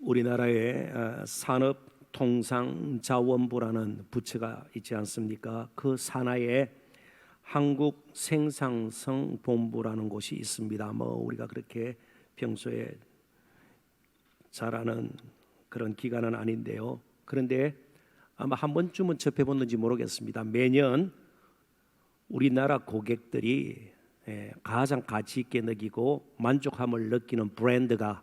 우리나라에 어, 산업통상자원부라는 부처가 있지 않습니까? 그 산하에 한국 생산성 본부라는 곳이 있습니다. 뭐 우리가 그렇게 평소에 잘 아는 그런 기관은 아닌데요. 그런데 아마 한 번쯤은 접해 봤는지 모르겠습니다. 매년 우리나라 고객들이 예, 가장 가치 있게 느끼고 만족함을 느끼는 브랜드가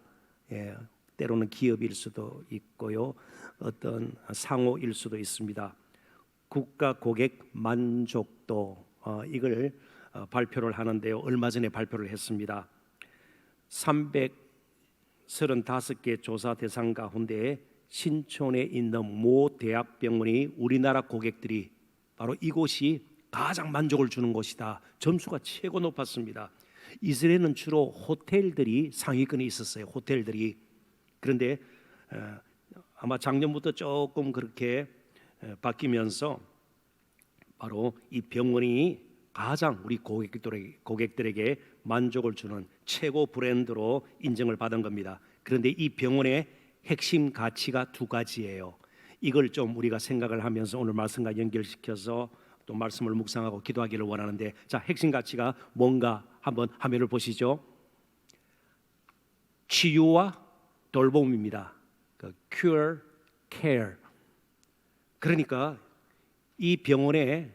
예, 때로는 기업일 수도 있고요, 어떤 상호일 수도 있습니다. 국가 고객 만족도 어, 이걸 어, 발표를 하는데요. 얼마 전에 발표를 했습니다. 335개 조사 대상 가운데 신촌에 있는 모 대학병원이 우리나라 고객들이 바로 이곳이 가장 만족을 주는 곳이다. 점수가 최고 높았습니다. 이스라엘은 주로 호텔들이 상위권에 있었어요. 호텔들이 그런데 어, 아마 작년부터 조금 그렇게 어, 바뀌면서 바로 이 병원이 가장 우리 고객들에게, 고객들에게 만족을 주는 최고 브랜드로 인정을 받은 겁니다. 그런데 이 병원의 핵심 가치가 두 가지예요. 이걸 좀 우리가 생각을 하면서 오늘 말씀과 연결시켜서 또 말씀을 묵상하고 기도하기를 원하는데 자 핵심 가치가 뭔가 한번 화면을 보시죠. 치유와 돌봄입니다. 그 cure, care. 그러니까 이 병원의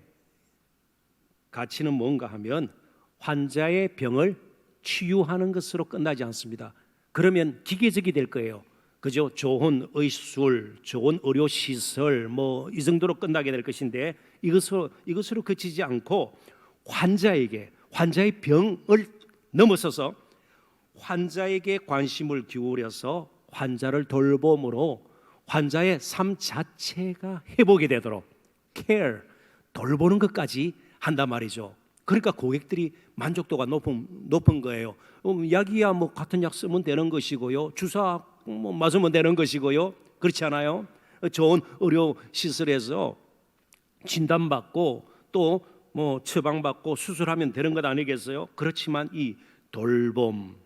가치는 뭔가 하면 환자의 병을 치유하는 것으로 끝나지 않습니다. 그러면 기계적이 될 거예요. 그죠? 좋은 의술, 좋은 의료 시설, 뭐 이 정도로 끝나게 될 것인데 이것으로 이것으로 그치지 않고 환자에게 환자의 병을 넘어서서 환자에게 관심을 기울여서 환자를 돌봄으로 환자의 삶 자체가 회복이 되도록 care 돌보는 것까지 한단 말이죠. 그러니까 고객들이 만족도가 높은 높은 거예요. 음, 약이야 뭐 같은 약 쓰면 되는 것이고요. 주사 뭐 맞으면 되는 것이고요. 그렇지 않아요? 좋은 의료 시설에서 진단받고 또 뭐 처방받고 수술하면 되는 것 아니겠어요? 그렇지만 이 돌봄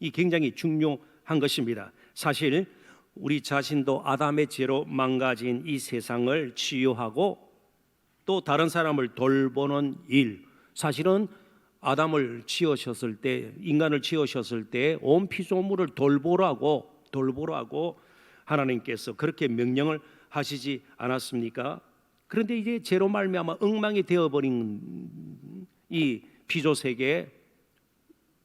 이 굉장히 중요한 것입니다. 사실 우리 자신도 아담의 죄로 망가진 이 세상을 치유하고 또 다른 사람을 돌보는 일 사실은 아담을 지으셨을 때 인간을 지으셨을 때 온 피조물을 돌보라고 돌보라고 하나님께서 그렇게 명령을 하시지 않았습니까? 그런데 이제 죄로 말미암아 엉망이 되어버린 이 피조 세계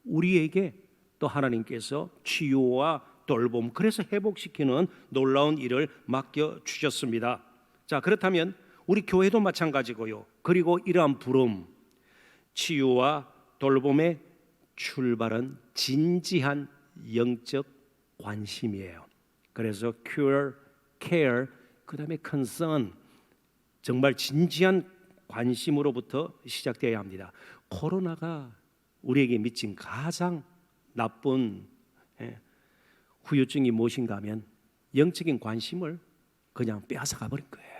우리에게 또 하나님께서 치유와 돌봄 그래서 회복시키는 놀라운 일을 맡겨 주셨습니다. 자 그렇다면 우리 교회도 마찬가지고요. 그리고 이러한 부름 치유와 돌봄의 출발은 진지한 영적 관심이에요. 그래서 cure, care, 그다음에 concern 정말 진지한 관심으로부터 시작되어야 합니다. 코로나가 우리에게 미친 가장 나쁜 예, 후유증이 무엇인가 하면 영적인 관심을 그냥 빼앗아가 버린 거예요.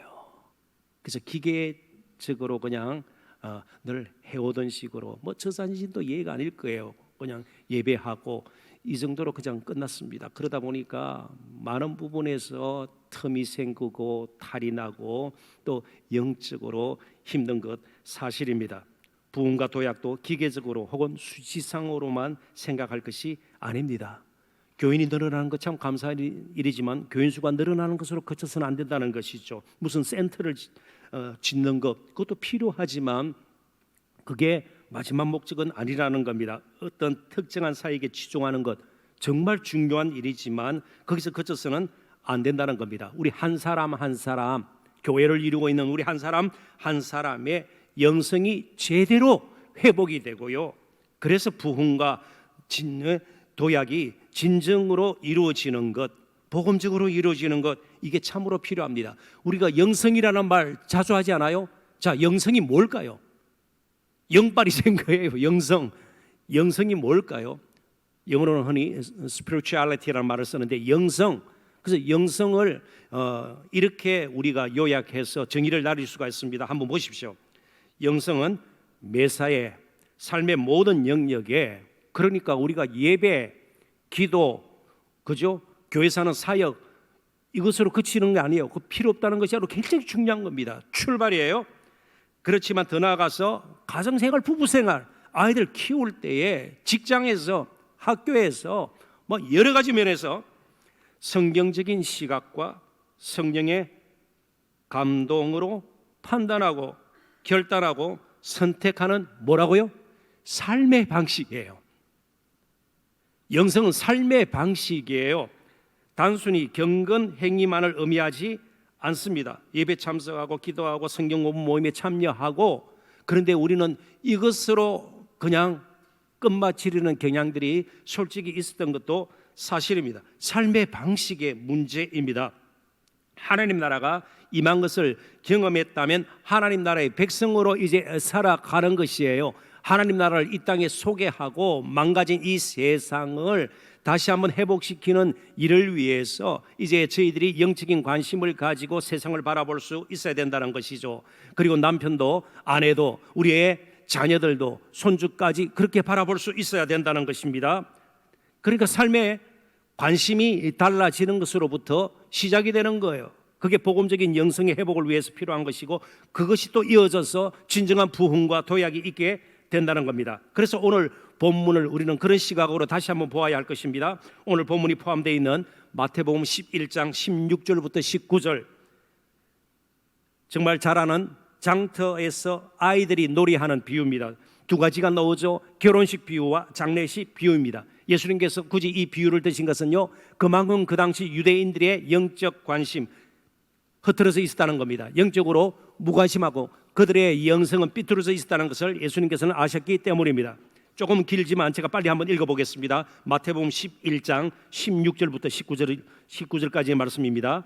그래서 기계적으로 그냥 어, 늘 해오던 식으로 뭐 저산신도 예가 아닐 거예요. 그냥 예배하고 이 정도로 그냥 끝났습니다. 그러다 보니까 많은 부분에서 틈이 생기고 탈이 나고 또 영적으로 힘든 것 사실입니다. 부흥과 도약도 기계적으로 혹은 수치상으로만 생각할 것이 아닙니다. 교인이 늘어나는 것 참 감사한 일이지만 교인 수가 늘어나는 것으로 그쳐서는 안 된다는 것이죠. 무슨 센터를 어, 짓는 것 그것도 필요하지만 그게 마지막 목적은 아니라는 겁니다. 어떤 특정한 사역에 치중하는 것 정말 중요한 일이지만 거기서 그쳐서는 안 된다는 겁니다. 우리 한 사람 한 사람 교회를 이루고 있는 우리 한 사람 한 사람의 영성이 제대로 회복이 되고요. 그래서 부흥과 진, 도약이 진정으로 이루어지는 것, 복음적으로 이루어지는 것 이게 참으로 필요합니다. 우리가 영성이라는 말 자주 하지 않아요? 자, 영성이 뭘까요? 영빨이 된 거예요. 영성. 영성이 뭘까요? 영어로는 흔히 spirituality라는 말을 쓰는데 영성. 그래서 영성을 어, 이렇게 우리가 요약해서 정의를 나릴 수가 있습니다. 한번 보십시오. 영성은 매사에 삶의 모든 영역에 그러니까 우리가 예배, 기도, 그죠? 교회 사는 사역 이것으로 그치는 게 아니에요. 그 필요 없다는 것이 아니라 굉장히 중요한 겁니다. 출발이에요. 그렇지만 더 나아가서 가정 생활, 부부 생활, 아이들 키울 때에 직장에서 학교에서 뭐 여러 가지 면에서 성경적인 시각과 성령의 감동으로 판단하고 결단하고 선택하는 뭐라고요? 삶의 방식이에요. 영성은 삶의 방식이에요. 단순히 경건 행위만을 의미하지 않습니다. 예배 참석하고 기도하고 성경 공부 모임에 참여하고 그런데 우리는 이것으로 그냥 끝마치려는 경향들이 솔직히 있었던 것도 사실입니다. 삶의 방식의 문제입니다. 하나님 나라가 임한 것을 경험했다면 하나님 나라의 백성으로 이제 살아가는 것이에요. 하나님 나라를 이 땅에 소개하고 망가진 이 세상을 다시 한번 회복시키는 일을 위해서 이제 저희들이 영적인 관심을 가지고 세상을 바라볼 수 있어야 된다는 것이죠. 그리고 남편도 아내도 우리의 자녀들도 손주까지 그렇게 바라볼 수 있어야 된다는 것입니다. 그러니까 삶의 관심이 달라지는 것으로부터 시작이 되는 거예요. 그게 복음적인 영성의 회복을 위해서 필요한 것이고 그것이 또 이어져서 진정한 부흥과 도약이 있게 된다는 겁니다. 그래서 오늘 본문을 우리는 그런 시각으로 다시 한번 보아야 할 것입니다. 오늘 본문이 포함되어 있는 마태복음 11장 16절부터 19절 정말 잘 아는 장터에서 아이들이 놀이하는 비유입니다. 두 가지가 나오죠. 결혼식 비유와 장례식 비유입니다. 예수님께서 굳이 이 비유를 드신 것은요. 그만큼 그 당시 유대인들의 영적 관심 흐트러져 있었다는 겁니다. 영적으로 무관심하고 그들의 영성은 삐뚤어져 있었다는 것을 예수님께서는 아셨기 때문입니다. 조금 길지만 제가 빨리 한번 읽어보겠습니다. 마태복음 11장 16절부터 19절 19절까지의 말씀입니다.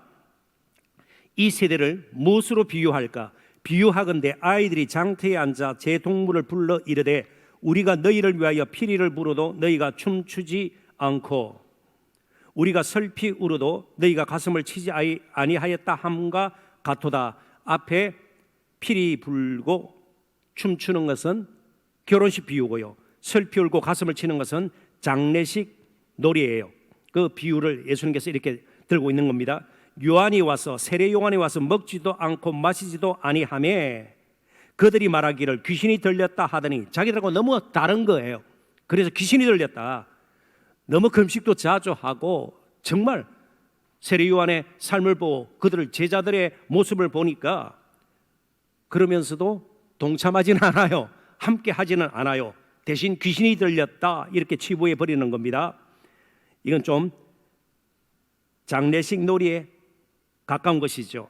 이 세대를 무엇으로 비유할까? 비유하건대 아이들이 장터에 앉아 제 동물을 불러 이르되 우리가 너희를 위하여 피리를 불어도 너희가 춤추지 않고 우리가 설피 울어도 너희가 가슴을 치지 아니하였다 함과 같도다. 앞에 피리 불고 춤추는 것은 결혼식 비유고요. 설피 울고 가슴을 치는 것은 장례식 놀이예요. 그 비유를 예수님께서 이렇게 들고 있는 겁니다. 요한이 와서 세례 요한이 와서 먹지도 않고 마시지도 아니하매 그들이 말하기를 귀신이 들렸다 하더니 자기들하고 너무 다른 거예요. 그래서 귀신이 들렸다. 너무 금식도 자주 하고 정말 세례 요한의 삶을 보고 그들을 제자들의 모습을 보니까 그러면서도 동참하지는 않아요. 함께 하지는 않아요. 대신 귀신이 들렸다 이렇게 치부해 버리는 겁니다. 이건 좀 장례식 놀이에 가까운 것이죠.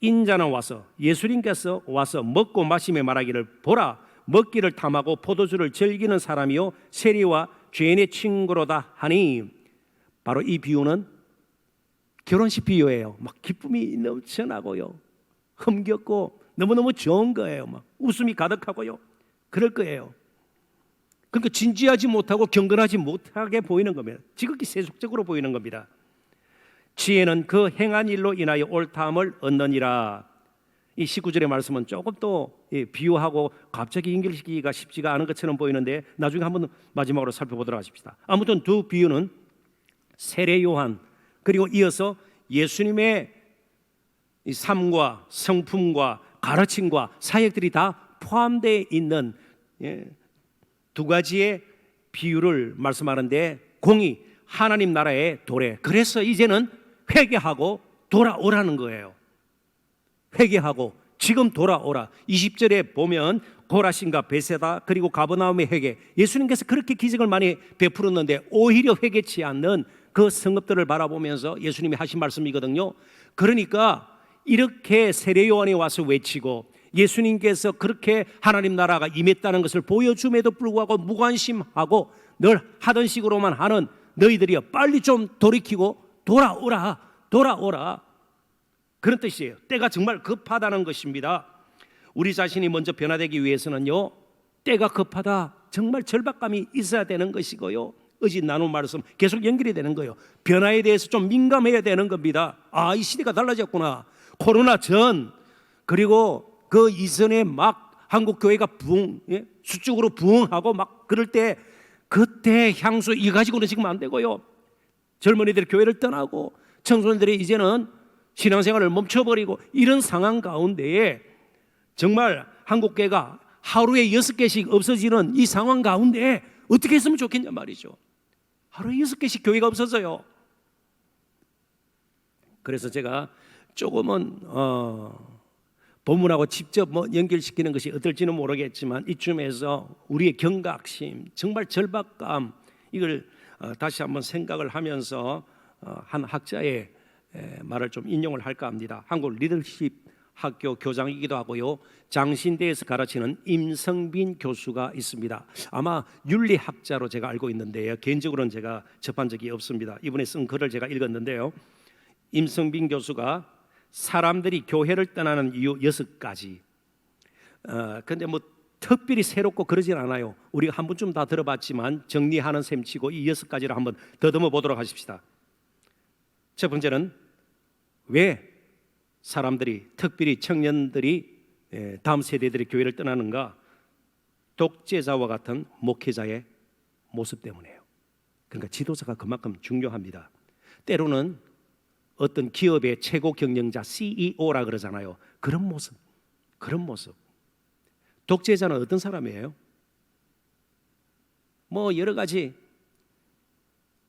인자는 와서 예수님께서 와서 먹고 마시며 말하기를 보라 먹기를 탐하고 포도주를 즐기는 사람이요 세리와 죄인의 친구로다 하니 바로 이 비유는 결혼식 비유예요. 막 기쁨이 넘쳐나고요. 흥겹고 너무너무 좋은 거예요. 막 웃음이 가득하고요. 그럴 거예요. 그러니까 진지하지 못하고 경건하지 못하게 보이는 겁니다. 지극히 세속적으로 보이는 겁니다. 지혜는 그 행한 일로 인하여 옳다함을 얻느니라. 이 19절의 말씀은 조금 또 예, 비유하고 갑자기 연결시키기가 쉽지가 않은 것처럼 보이는데 나중에 한번 마지막으로 살펴보도록 하십시다. 아무튼 두 비유는 세례 요한 그리고 이어서 예수님의 이 삶과 성품과 가르침과 사역들이 다 포함되어 있는 예, 두 가지의 비유를 말씀하는데 공이 하나님 나라의 도래. 그래서 이제는 회개하고 돌아오라는 거예요. 회개하고 지금 돌아오라. 20절에 보면 고라신과 베세다 그리고 가버나움의 회개. 예수님께서 그렇게 기적을 많이 베풀었는데 오히려 회개치 않는 그 성읍들을 바라보면서 예수님이 하신 말씀이거든요. 그러니까 이렇게 세례 요한이 와서 외치고 예수님께서 그렇게 하나님 나라가 임했다는 것을 보여줌에도 불구하고 무관심하고 늘 하던 식으로만 하는 너희들이여 빨리 좀 돌이키고 돌아오라 돌아오라 그런 뜻이에요. 때가 정말 급하다는 것입니다. 우리 자신이 먼저 변화되기 위해서는요. 때가 급하다. 정말 절박감이 있어야 되는 것이고요. 어제 나눈 말씀 계속 연결이 되는 거예요. 변화에 대해서 좀 민감해야 되는 겁니다. 아, 이 시대가 달라졌구나. 코로나 전 그리고 그 이전에 막 한국 교회가 부흥 예? 수적으로 부흥하고 막 그럴 때 그때 향수 이 가지고는 지금 안 되고요. 젊은이들이 교회를 떠나고 청소년들이 이제는 신앙생활을 멈춰버리고 이런 상황 가운데에 정말 한국교회가 하루에 여섯 개씩 없어지는 이 상황 가운데 어떻게 했으면 좋겠냐 말이죠. 하루에 여섯 개씩 교회가 없어져요. 그래서 제가 조금은 어, 본문하고 직접 뭐 연결시키는 것이 어떨지는 모르겠지만 이쯤에서 우리의 경각심, 정말 절박감 이걸 어, 다시 한번 생각을 하면서 어, 한 학자의 에, 말을 좀 인용을 할까 합니다. 한국 리더십 학교 교장이기도 하고요. 장신대에서 가르치는 임성빈 교수가 있습니다. 아마 윤리학자로 제가 알고 있는데요. 개인적으로는 제가 접한 적이 없습니다. 이분의 쓴 글을 제가 읽었는데요. 임성빈 교수가 사람들이 교회를 떠나는 이유 여섯 가지. 어, 근데 뭐 특별히 새롭고 그러진 않아요. 우리가 한 번쯤 다 들어봤지만 정리하는 셈치고 이 여섯 가지를 한번 더듬어 보도록 하십시다. 첫 번째는 왜 사람들이 특별히 청년들이 예, 다음 세대들이 교회를 떠나는가? 독재자와 같은 목회자의 모습 때문이에요. 그러니까 지도자가 그만큼 중요합니다. 때로는 어떤 기업의 최고 경영자 CEO라 그러잖아요. 그런 모습, 그런 모습. 독재자는 어떤 사람이에요? 뭐 여러 가지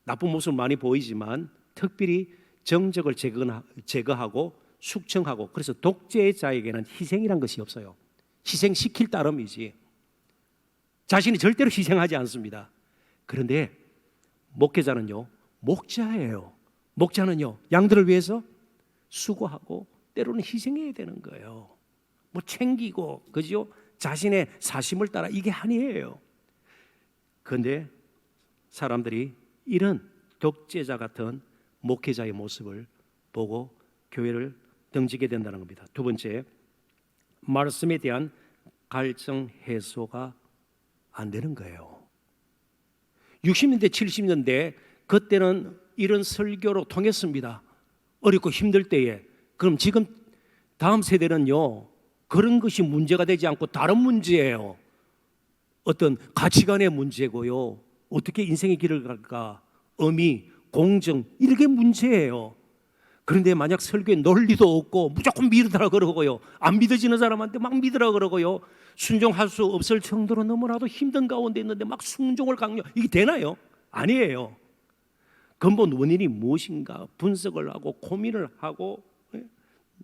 나쁜 모습 많이 보이지만 특별히 정적을 제거하- 제거하고 숙청하고 그래서 독재자에게는 희생이란 것이 없어요. 희생시킬 따름이지. 자신이 절대로 희생하지 않습니다. 그런데 목회자는요, 목자예요. 목자는요, 양들을 위해서 수고하고 때로는 희생해야 되는 거예요. 뭐 챙기고, 그죠? 자신의 사심을 따라 이게 아니에요. 그런데 사람들이 이런 독재자 같은 목회자의 모습을 보고 교회를 등지게 된다는 겁니다. 두 번째, 말씀에 대한 갈증 해소가 안 되는 거예요. 60년대, 70년대 그때는 이런 설교로 통했습니다. 어렵고 힘들 때에. 그럼 지금 다음 세대는요. 그런 것이 문제가 되지 않고 다른 문제예요. 어떤 가치관의 문제고요. 어떻게 인생의 길을 갈까? 의미, 공정 이게 문제예요. 그런데 만약 설교에 논리도 없고 무조건 믿으라 그러고요. 안 믿어지는 사람한테 막 믿으라 그러고요. 순종할 수 없을 정도로 너무나도 힘든 가운데 있는데 막 순종을 강요. 이게 되나요? 아니에요. 근본 원인이 무엇인가 분석을 하고 고민을 하고 예?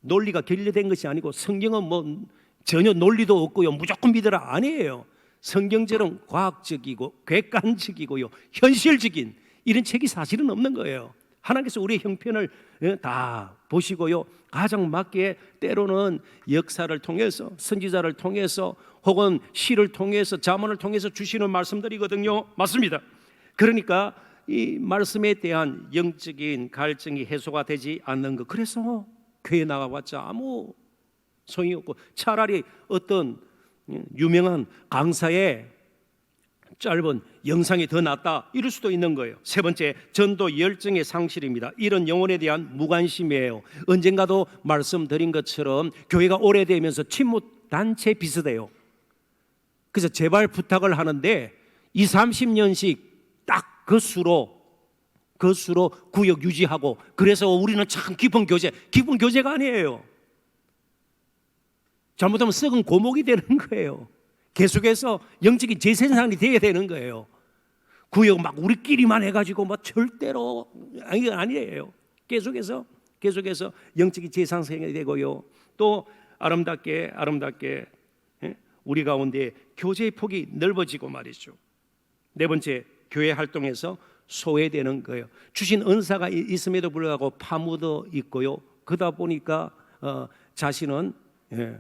논리가 결례된 것이 아니고 성경은 뭐 전혀 논리도 없고요. 무조건 믿으라 아니에요. 성경처럼 과학적이고 객관적이고요. 현실적인 이런 책이 사실은 없는 거예요. 하나님께서 우리의 형편을 예, 다 보시고요. 가장 맞게 때로는 역사를 통해서 선지자를 통해서 혹은 시를 통해서 자문을 통해서 주시는 말씀들이거든요. 맞습니다. 그러니까 이 말씀에 대한 영적인 갈증이 해소가 되지 않는 것. 그래서 교회 나가봤자 아무 소용이 없고 차라리 어떤 유명한 강사의 짧은 영상이 더 낫다 이럴 수도 있는 거예요. 세 번째 전도 열정의 상실입니다. 이런 영혼에 대한 무관심이에요. 언젠가도 말씀드린 것처럼 교회가 오래되면서 침묵 단체 비슷해요. 그래서 제발 부탁을 하는데 2, 30년씩 딱 그 수로 그 수로 구역 유지하고 그래서 우리는 참 깊은 교제, 깊은 교제가 아니에요. 잘못하면 썩은 고목이 되는 거예요. 계속해서 영적인 재생산이 돼야 되는 거예요. 구역 막 우리끼리만 해가지고 뭐 절대로 아니 아니에요. 계속해서 계속해서 영적인 재생산이 되고요. 또 아름답게 아름답게 예? 우리 가운데 교제의 폭이 넓어지고 말이죠. 네 번째 교회 활동에서 소외되는 거예요. 주신 은사가 이- 있음에도 불구하고 파묻어 있고요. 그러다 보니까 어, 자신은 예,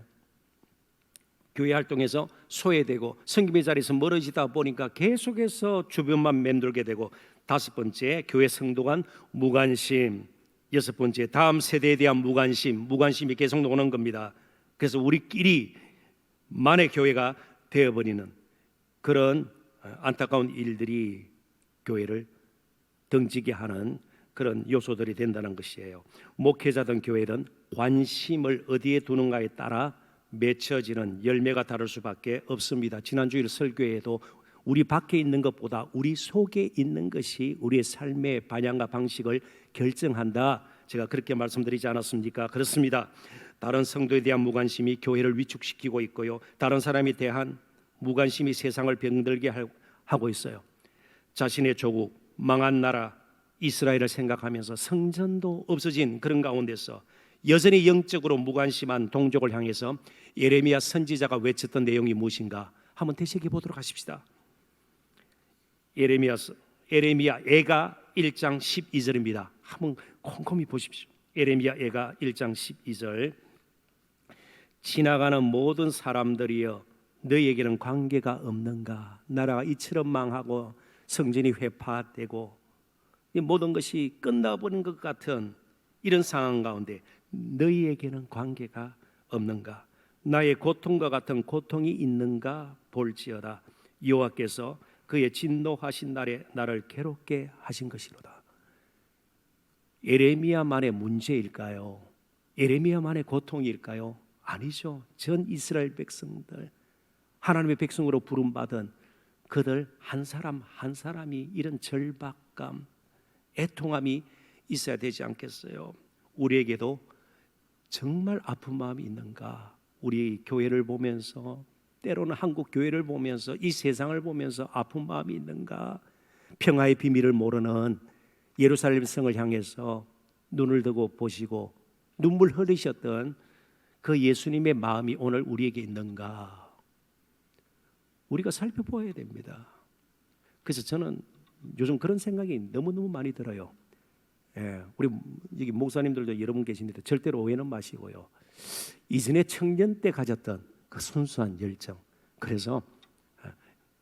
교회 활동에서 소외되고 성김의 자리에서 멀어지다 보니까 계속해서 주변만 맴돌게 되고 다섯 번째 교회 성도 간 무관심 여섯 번째 다음 세대에 대한 무관심 무관심이 계속 오는 겁니다. 그래서 우리끼리 만의 교회가 되어버리는 그런 안타까운 일들이 교회를 등지게 하는 그런 요소들이 된다는 것이에요. 목회자든 교회든 관심을 어디에 두는가에 따라 맺혀지는 열매가 다를 수밖에 없습니다. 지난주일 설교에도 우리 밖에 있는 것보다 우리 속에 있는 것이 우리의 삶의 방향과 방식을 결정한다. 제가 그렇게 말씀드리지 않았습니까? 그렇습니다. 다른 성도에 대한 무관심이 교회를 위축시키고 있고요. 다른 사람에 대한 무관심이 세상을 병들게 할- 하고 있어요. 자신의 조국, 망한 나라 이스라엘을 생각하면서 성전도 없어진 그런 가운데서 여전히 영적으로 무관심한 동족을 향해서 예레미야 선지자가 외쳤던 내용이 무엇인가 한번 되새겨 보도록 하십시다. 예레미야 예레미야 애가 1장 12절입니다. 한번 꼼꼼히 보십시오. 예레미야 애가 1장 12절 지나가는 모든 사람들이여 너희에게는 관계가 없는가? 나라가 이처럼 망하고 성전이 회파되고 이 모든 것이 끝나버린 것 같은 이런 상황 가운데 너희에게는 관계가 없는가? 나의 고통과 같은 고통이 있는가 볼지어다. 여호와께서 그의 진노하신 날에 나를 괴롭게 하신 것이로다. 예레미야만의 문제일까요? 예레미야만의 고통일까요? 아니죠. 전 이스라엘 백성들 하나님의 백성으로 부름 받은 그들 한 사람 한 사람이 이런 절박감, 애통함이 있어야 되지 않겠어요? 우리에게도 정말 아픈 마음이 있는가? 우리 교회를 보면서 때로는 한국 교회를 보면서 이 세상을 보면서 아픈 마음이 있는가? 평화의 비밀을 모르는 예루살렘 성을 향해서 눈을 뜨고 보시고 눈물 흘리셨던 그 예수님의 마음이 오늘 우리에게 있는가? 우리가 살펴보아야 됩니다. 그래서 저는 요즘 그런 생각이 너무너무 많이 들어요. 예, 우리 여기 목사님들도 여러분 계시는데 절대로 오해는 마시고요. 이전에 청년 때 가졌던 그 순수한 열정. 그래서 아,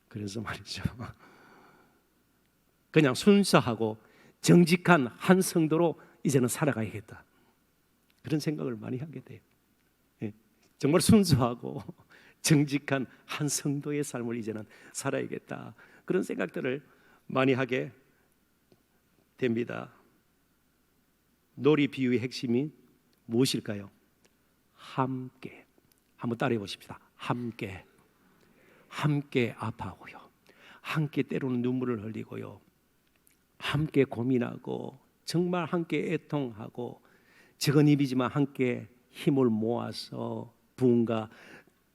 그래서 말이죠. 그냥 순수하고 정직한 한 성도로 이제는 살아가야겠다. 그런 생각을 많이 하게 돼요. 예, 정말 순수하고 정직한 한 성도의 삶을 이제는 살아야겠다. 그런 생각들을 많이 하게 됩니다. 놀이 비유의 핵심이 무엇일까요? 함께. 한번 따라해 보십시다. 함께. 함께 아파하고요. 함께 때로는 눈물을 흘리고요. 함께 고민하고 정말 함께 애통하고 적은 입이지만 함께 힘을 모아서 부흥과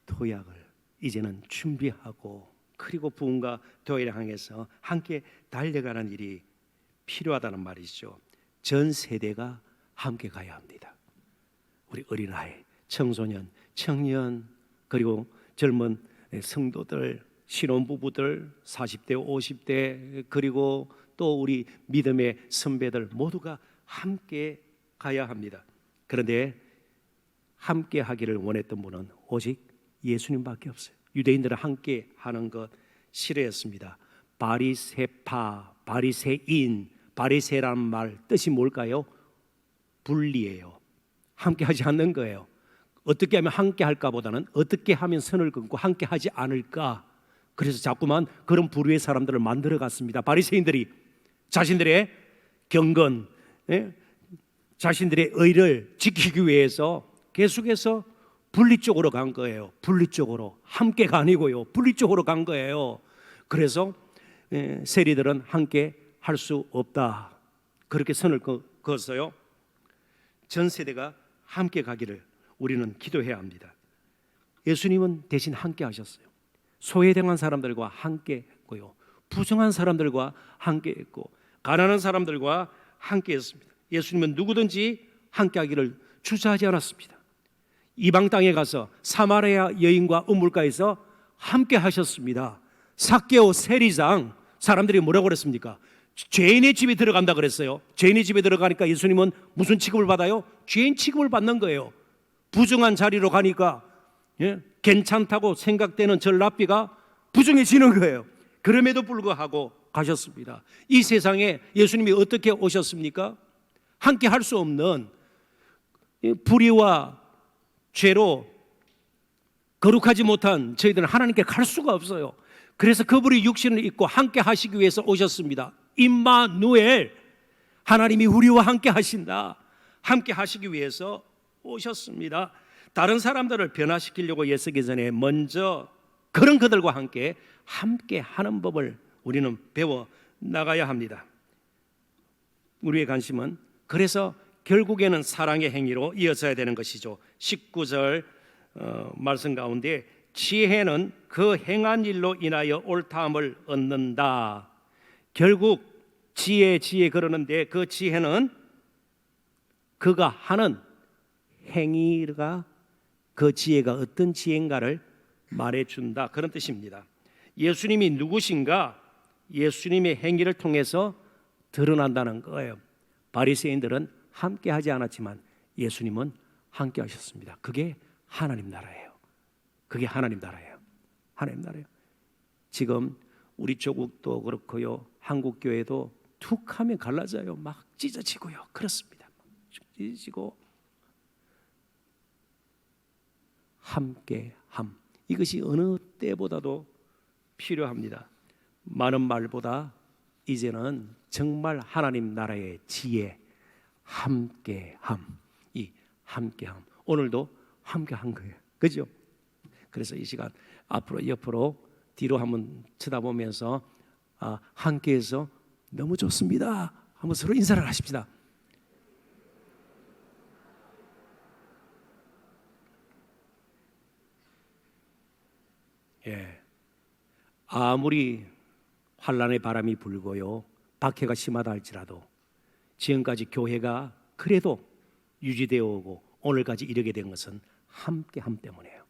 도약을 이제는 준비하고 그리고 부흥과 도약을 향해서 함께 달려가는 일이 필요하다는 말이죠. 전 세대가 함께 가야 합니다. 우리 어린아이, 청소년, 청년 그리고 젊은 성도들, 신혼부부들, 40대, 50대 그리고 또 우리 믿음의 선배들 모두가 함께 가야 합니다. 그런데 함께 하기를 원했던 분은 오직 예수님밖에 없어요. 유대인들은 함께 하는 것 싫어했습니다. 바리세파, 바리세인, 바리세란 말 뜻이 뭘까요? 분리예요. 함께 하지 않는 거예요. 어떻게 하면 함께 할까보다는 어떻게 하면 선을 긋고 함께 하지 않을까. 그래서 자꾸만 그런 부류의 사람들을 만들어 갔습니다. 바리새인들이 자신들의 경건, 예? 자신들의 의를 지키기 위해서 계속해서 분리 쪽으로 간 거예요. 분리 쪽으로 함께가 아니고요. 분리 쪽으로 간 거예요. 그래서 예, 세리들은 함께 할 수 없다. 그렇게 선을 그- 그었어요. 전 세대가 함께 가기를 우리는 기도해야 합니다. 예수님은 대신 함께 하셨어요. 소외당한 사람들과 함께 했고요. 부정한 사람들과 함께 했고 가난한 사람들과 함께 했습니다. 예수님은 누구든지 함께 하기를 주저하지 않았습니다. 이방 땅에 가서 사마리아 여인과 우물가에서 함께 하셨습니다. 사케오 세리장 사람들이 뭐라고 그랬습니까? 죄인의 집에 들어간다 그랬어요. 죄인의 집에 들어가니까 예수님은 무슨 취급을 받아요? 죄인 취급을 받는 거예요. 부정한 자리로 가니까 예? 괜찮다고 생각되는 절 랍비가 부정해지는 거예요. 그럼에도 불구하고 가셨습니다. 이 세상에 예수님이 어떻게 오셨습니까? 함께 할 수 없는 이 불의와 죄로 거룩하지 못한 저희들은 하나님께 갈 수가 없어요. 그래서 그분이 육신을 입고 함께 하시기 위해서 오셨습니다. 임마누엘 하나님이 우리와 함께 하신다. 함께 하시기 위해서 오셨습니다. 다른 사람들을 변화시키려고 예수기 전에 먼저 그런 그들과 함께 함께 하는 법을 우리는 배워 나가야 합니다. 우리의 관심은 그래서 결국에는 사랑의 행위로 이어져야 되는 것이죠. 19절 어, 말씀 가운데 지혜는 그 행한 일로 인하여 옳다함을 얻는다. 결국 지혜 지혜 그러는데 그 지혜는 그가 하는 행위가 그 지혜가 어떤 지혜인가를 말해준다 그런 뜻입니다. 예수님이 누구신가 예수님의 행위를 통해서 드러난다는 거예요. 바리새인들은 함께 하지 않았지만 예수님은 함께 하셨습니다. 그게 하나님 나라예요. 그게 하나님 나라예요. 하나님 나라예요. 지금 우리 조국도 그렇고요. 한국 교회도 툭 하면 갈라져요. 막 찢어지고요. 그렇습니다. 찢어지고 함께 함. 이것이 어느 때보다도 필요합니다. 많은 말보다 이제는 정말 하나님 나라의 지혜 함께함. 이 함께함. 오늘도 함께한 거예요. 그죠? 그래서 이 시간 앞으로 옆으로 뒤로 한번 쳐다보면서 아, 함께해서 너무 좋습니다. 한번 서로 인사를 하십시다. 예. 아무리 환란의 바람이 불고요. 박해가 심하다 할지라도 지금까지 교회가 그래도 유지되어 오고 오늘까지 이르게 된 것은 함께함 때문이에요.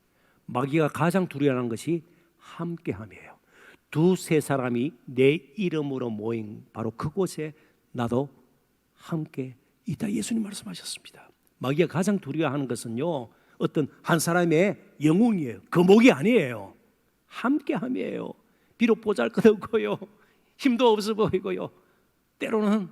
마귀가 가장 두려워하는 것이 함께함이에요. 두 세 사람이 내 이름으로 모인 바로 그곳에 나도 함께 있다 예수님 말씀하셨습니다. 마귀가 가장 두려워하는 것은요. 어떤 한 사람의 영웅이에요. 거목이 아니에요. 함께함이에요. 비록 보잘것없고요. 힘도 없어 보이고요. 때로는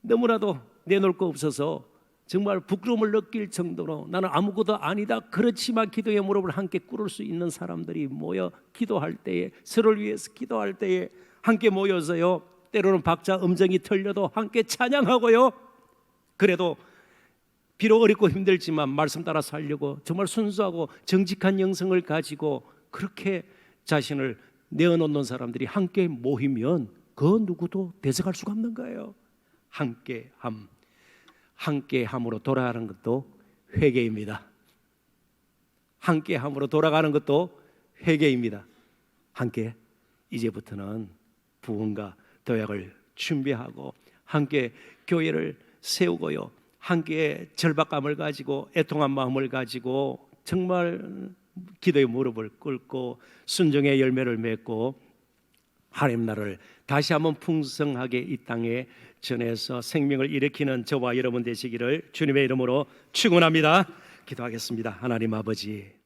너무나도 내놓을 거 없어서 정말 부끄러움을 느낄 정도로 나는 아무것도 아니다. 그렇지만 기도의 무릎을 함께 꿇을 수 있는 사람들이 모여 기도할 때에 서로를 위해서 기도할 때에 함께 모여서요. 때로는 박자 음정이 틀려도 함께 찬양하고요. 그래도 비록 어렵고 힘들지만 말씀 따라 살려고 정말 순수하고 정직한 영성을 가지고 그렇게 자신을 내어놓는 사람들이 함께 모이면 그 누구도 대적할 수가 없는 거예요. 함께함, 함께함으로 돌아가는 것도 회개입니다. 함께함으로 돌아가는 것도 회개입니다. 함께 이제부터는 부흥과 도약을 준비하고 함께 교회를 세우고요. 함께 절박감을 가지고 애통한 마음을 가지고 정말 기도의 무릎을 꿇고 순종의 열매를 맺고 하나님 나라를 다시 한번 풍성하게 이 땅에 전해서 생명을 일으키는 저와 여러분 되시기를 주님의 이름으로 축원합니다. 기도하겠습니다. 하나님 아버지